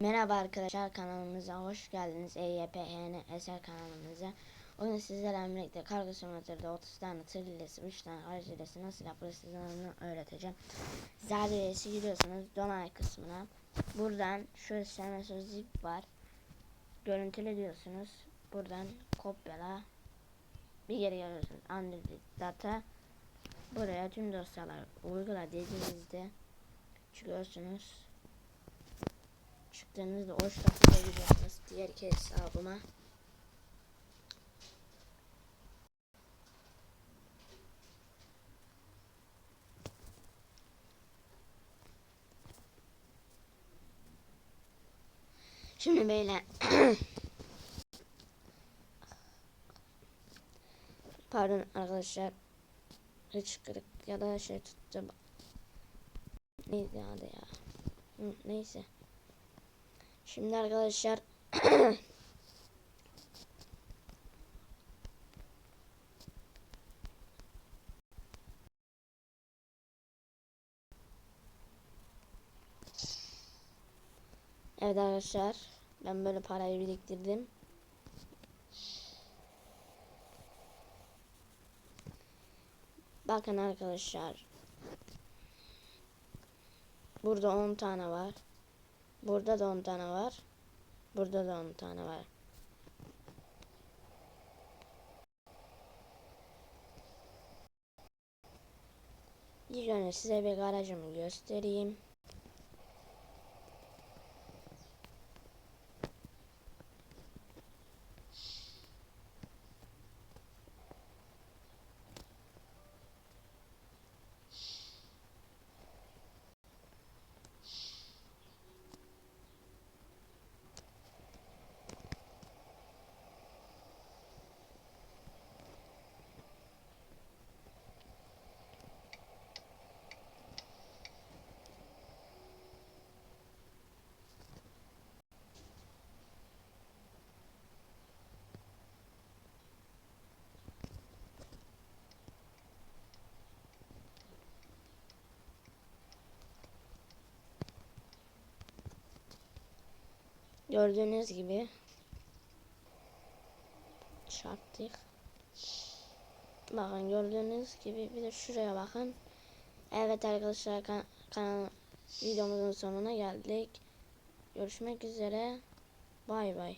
Merhaba arkadaşlar kanalımıza hoş geldiniz. EYPHN Eser kanalımıza. Bugün sizlerle birlikte kargo simülatörde 30 tane tır hilesi, 3 tane aracı hilesi nasıl yapılır size onu öğreteceğim. Zerdiyesi giriyorsunuz donay kısmına. Buradan şu SMS zip var. Görüntüle diyorsunuz. Buradan kopyala. Bir geri geliyorsunuz. Android data. Buraya tüm dosyalar uygula dediğinizde çıkıyorsunuz. Çıktığınızda o şarkıda gidiyorsunuz diğer hesabıma. Şimdi böyle Pardon arkadaşlar. Hiç kırık ya da şey tuttu neydi adı ya? Neyse Şimdi arkadaşlar Evet arkadaşlar ben böyle parayı biriktirdim. Bakın arkadaşlar. Burada 10 tane var. Burada da 10 tane var. Burada da 10 tane var. İlk önce size bir garajımı göstereyim. Gördüğünüz gibi çarptık. Bakın gördüğünüz gibi bir de şuraya bakın. Evet arkadaşlar kan kanal videomuzun sonuna geldik. Görüşmek üzere. Bay bay.